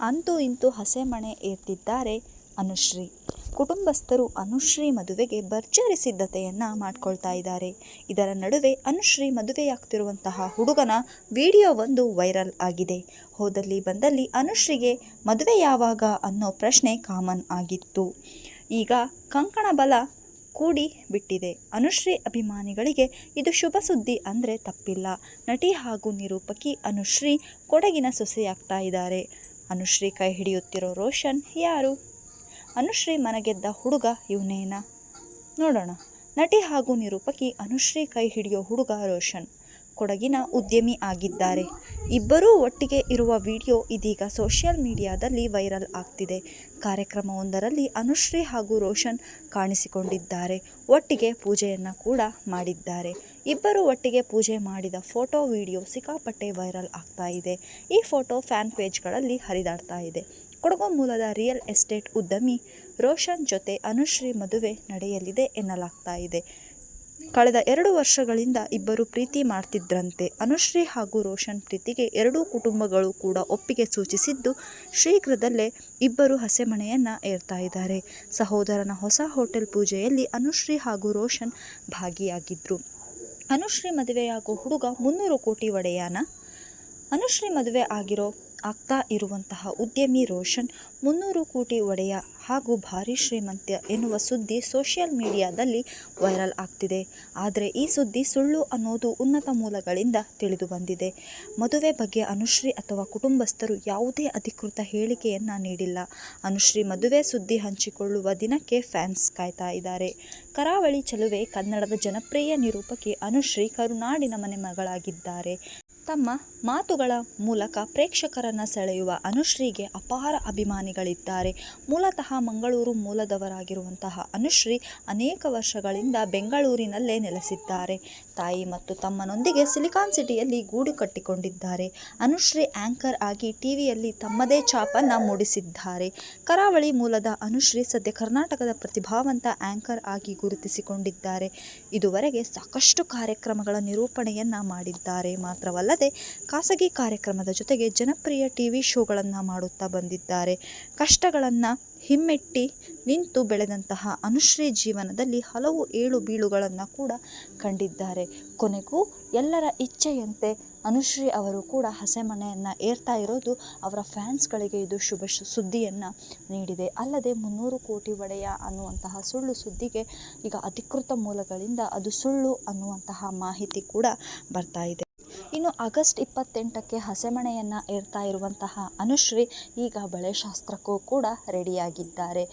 ಅಂತೂ ಇಂತೂ ಹಸೆಮಣೆ ಏರ್ತಿದ್ದಾರೆ ಅನುಶ್ರೀ. ಕುಟುಂಬಸ್ಥರು ಅನುಶ್ರೀ ಮದುವೆಗೆ ಭರ್ಜರಿ ಸಿದ್ಧತೆಯನ್ನು ಮಾಡ್ಕೊಳ್ತಾ ಇದ್ದಾರೆ. ಇದರ ನಡುವೆ ಅನುಶ್ರೀ ಮದುವೆಯಾಗ್ತಿರುವಂತಹ ಹುಡುಗನ ವಿಡಿಯೋ ಒಂದು ವೈರಲ್ ಆಗಿದೆ. ಹೋದಲ್ಲಿ ಬಂದಲ್ಲಿ ಅನುಶ್ರೀಗೆ ಮದುವೆ ಯಾವಾಗ ಅನ್ನೋ ಪ್ರಶ್ನೆ ಕಾಮನ್ ಆಗಿತ್ತು. ಈಗ ಕಂಕಣ ಬಲ ಕೂಡಿ ಬಿಟ್ಟಿದೆ. ಅನುಶ್ರೀ ಅಭಿಮಾನಿಗಳಿಗೆ ಇದು ಶುಭ ಸುದ್ದಿ ಅಂದರೆ ತಪ್ಪಿಲ್ಲ. ನಟಿ ಹಾಗೂ ನಿರೂಪಕಿ ಅನುಶ್ರೀ ಕೊಡಗಿನ ಸೊಸೆಯಾಗ್ತಾ ಇದ್ದಾರೆ. ಅನುಶ್ರೀ ಕೈ ಹಿಡಿಯುತ್ತಿರೋ ರೋಷನ್ ಯಾರು? ಅನುಶ್ರೀ ಮನಗೆದ್ದ ಹುಡುಗ ಇವನೇನಾ? ನೋಡೋಣ. ನಟಿ ಹಾಗೂ ನಿರೂಪಕಿ ಅನುಶ್ರೀ ಕೈ ಹಿಡಿಯೋ ಹುಡುಗ ರೋಷನ್. ಕೊಡಗಿನ ಉದ್ಯಮಿ ಆಗಿದ್ದಾರೆ. ಇಬ್ಬರೂ ಒಟ್ಟಿಗೆ ಇರುವ ವಿಡಿಯೋ ಇದೀಗ ಸೋಷಿಯಲ್ ಮೀಡಿಯಾದಲ್ಲಿ ವೈರಲ್ ಆಗ್ತಿದೆ. ಕಾರ್ಯಕ್ರಮವೊಂದರಲ್ಲಿ ಅನುಶ್ರೀ ಹಾಗೂ ರೋಷನ್ ಕಾಣಿಸಿಕೊಂಡಿದ್ದಾರೆ. ಒಟ್ಟಿಗೆ ಪೂಜೆಯನ್ನು ಕೂಡ ಮಾಡಿದ್ದಾರೆ. ಇಬ್ಬರು ಒಟ್ಟಿಗೆ ಪೂಜೆ ಮಾಡಿದ ಫೋಟೋ, ವಿಡಿಯೋ ಸಿಕ್ಕಾಪಟ್ಟೆ ವೈರಲ್ ಆಗ್ತಾ ಇದೆ. ಈ ಫೋಟೋ ಫ್ಯಾನ್ ಪೇಜ್ಗಳಲ್ಲಿ ಹರಿದಾಡ್ತಾ ಇದೆ. ಕೊಡಗು ಮೂಲದ ರಿಯಲ್ ಎಸ್ಟೇಟ್ ಉದ್ಯಮಿ ರೋಷನ್ ಜೊತೆ ಅನುಶ್ರೀ ಮದುವೆ ನಡೆಯಲಿದೆ ಎನ್ನಲಾಗ್ತಾ ಇದೆ. ಕಳೆದ ಎರಡು ವರ್ಷಗಳಿಂದ ಇಬ್ಬರು ಪ್ರೀತಿ ಮಾಡ್ತಿದ್ರಂತೆ. ಅನುಶ್ರೀ ಹಾಗೂ ರೋಷನ್ ಪ್ರೀತಿಗೆ ಎರಡೂ ಕುಟುಂಬಗಳು ಕೂಡ ಒಪ್ಪಿಗೆ ಸೂಚಿಸಿದ್ದು, ಶೀಘ್ರದಲ್ಲೇ ಇಬ್ಬರು ಹಸೆಮಣೆಯನ್ನು ಏರ್ತಾ ಇದ್ದಾರೆ. ಸಹೋದರನ ಹೊಸ ಹೋಟೆಲ್ ಪೂಜೆಯಲ್ಲಿ ಅನುಶ್ರೀ ಹಾಗೂ ರೋಷನ್ ಭಾಗಿಯಾಗಿದ್ದರು ಅನುಶ್ರೀ ಮದುವೆಯಾಗೋ ಹುಡುಗ ಮುನ್ನೂರು ಕೋಟಿ ಒಡೆಯಾನ. ಅನುಶ್ರೀ ಮದುವೆ ಆಗಿರೋ ಆಗ್ತಾ ಇರುವಂತಹ ಉದ್ಯಮಿ ರೋಷನ್ ಮುನ್ನೂರು ಕೋಟಿ ಒಡೆಯ ಹಾಗೂ ಭಾರಿ ಶ್ರೀಮಂತ ಎನ್ನುವ ಸುದ್ದಿ ಸೋಷಿಯಲ್ ಮೀಡಿಯಾದಲ್ಲಿ ವೈರಲ್ ಆಗ್ತಿದೆ. ಆದರೆ ಈ ಸುದ್ದಿ ಸುಳ್ಳು ಅನ್ನೋದು ಉನ್ನತ ಮೂಲಗಳಿಂದ ತಿಳಿದು ಬಂದಿದೆ. ಮದುವೆ ಬಗ್ಗೆ ಅನುಶ್ರೀ ಅಥವಾ ಕುಟುಂಬಸ್ಥರು ಯಾವುದೇ ಅಧಿಕೃತ ಹೇಳಿಕೆಯನ್ನು ನೀಡಿಲ್ಲ. ಅನುಶ್ರೀ ಮದುವೆ ಸುದ್ದಿ ಹಂಚಿಕೊಳ್ಳುವ ದಿನಕ್ಕೆ ಫ್ಯಾನ್ಸ್ ಕಾಯ್ತಾ ಇದ್ದಾರೆ. ಕರಾವಳಿ ಚಲುವೆ ಕನ್ನಡದ ಜನಪ್ರಿಯ ನಿರೂಪಕಿ ಅನುಶ್ರೀ ಕರುನಾಡಿನ ಮನೆ ಮಗಳಾಗಿದ್ದಾರೆ. ತಮ್ಮ ಮಾತುಗಳ ಮೂಲಕ ಪ್ರೇಕ್ಷಕರನ್ನು ಸೆಳೆಯುವ ಅನುಶ್ರೀಗೆ ಅಪಾರ ಅಭಿಮಾನಿಗಳಿದ್ದಾರೆ. ಮೂಲತಃ ಮಂಗಳೂರು ಮೂಲದವರಾಗಿರುವಂತಹ ಅನುಶ್ರೀ ಅನೇಕ ವರ್ಷಗಳಿಂದ ಬೆಂಗಳೂರಿನಲ್ಲೇ ನೆಲೆಸಿದ್ದಾರೆ. ತಾಯಿ ಮತ್ತು ತಮ್ಮನೊಂದಿಗೆ ಸಿಲಿಕಾನ್ ಸಿಟಿಯಲ್ಲಿ ಗೂಡು ಕಟ್ಟಿಕೊಂಡಿದ್ದಾರೆ. ಅನುಶ್ರೀ ಆಂಕರ್ ಆಗಿ ಟಿವಿಯಲ್ಲಿ ತಮ್ಮದೇ ಛಾಪನ್ನು ಮೂಡಿಸಿದ್ದಾರೆ. ಕರಾವಳಿ ಮೂಲದ ಅನುಶ್ರೀ ಸದ್ಯ ಕರ್ನಾಟಕದ ಪ್ರತಿಭಾವಂತ ಆಂಕರ್ ಆಗಿ ಗುರುತಿಸಿಕೊಂಡಿದ್ದಾರೆ. ಇದುವರೆಗೆ ಸಾಕಷ್ಟು ಕಾರ್ಯಕ್ರಮಗಳ ನಿರೂಪಣೆಯನ್ನು ಮಾಡಿದ್ದಾರೆ. ಮಾತ್ರವಲ್ಲದೆ ಖಾಸಗಿ ಕಾರ್ಯಕ್ರಮದ ಜೊತೆಗೆ ಜನಪ್ರಿಯ ಟಿವಿ ಶೋಗಳನ್ನು ಮಾಡುತ್ತಾ ಬಂದಿದ್ದಾರೆ. ಕಷ್ಟಗಳನ್ನು ಹಿಮ್ಮೆಟ್ಟಿ ನಿಂತು ಬೆಳೆದಂತಹ ಅನುಶ್ರೀ ಜೀವನದಲ್ಲಿ ಹಲವು ಏಳು ಬೀಳುಗಳನ್ನು ಕೂಡ ಕಂಡಿದ್ದಾರೆ. ಕೊನೆಗೂ ಎಲ್ಲರ ಇಚ್ಛೆಯಂತೆ ಅನುಶ್ರೀ ಅವರು ಕೂಡ ಹಸೆಮಣೆಯನ್ನು ಏರ್ತಾ ಇರೋದು ಅವರ ಫ್ಯಾನ್ಸ್ಗಳಿಗೆ ಇದು ಶುಭ ಸುದ್ದಿಯನ್ನು ನೀಡಿದೆ. ಅಲ್ಲದೆ ಮುನ್ನೂರು ಕೋಟಿ ಒಡೆಯ ಅನ್ನುವಂತಹ ಸುಳ್ಳು ಸುದ್ದಿಗೆ ಈಗ ಅಧಿಕೃತ ಮೂಲಗಳಿಂದ ಅದು ಸುಳ್ಳು ಅನ್ನುವಂತಹ ಮಾಹಿತಿ ಕೂಡ ಬರ್ತಾ ಇದೆ. ಇನ್ನು ಆಗಸ್ಟ್ ಇಪ್ಪತ್ತೆಂಟಕ್ಕೆ ಹಸೆಮಣೆಯನ್ನು ಏರ್ತಾ ಇರುವಂತಹ ಅನುಶ್ರೀ ಈಗ ಬಳೆ ಶಾಸ್ತ್ರಕ್ಕೂ ಕೂಡ ರೆಡಿಯಾಗಿದ್ದಾರೆ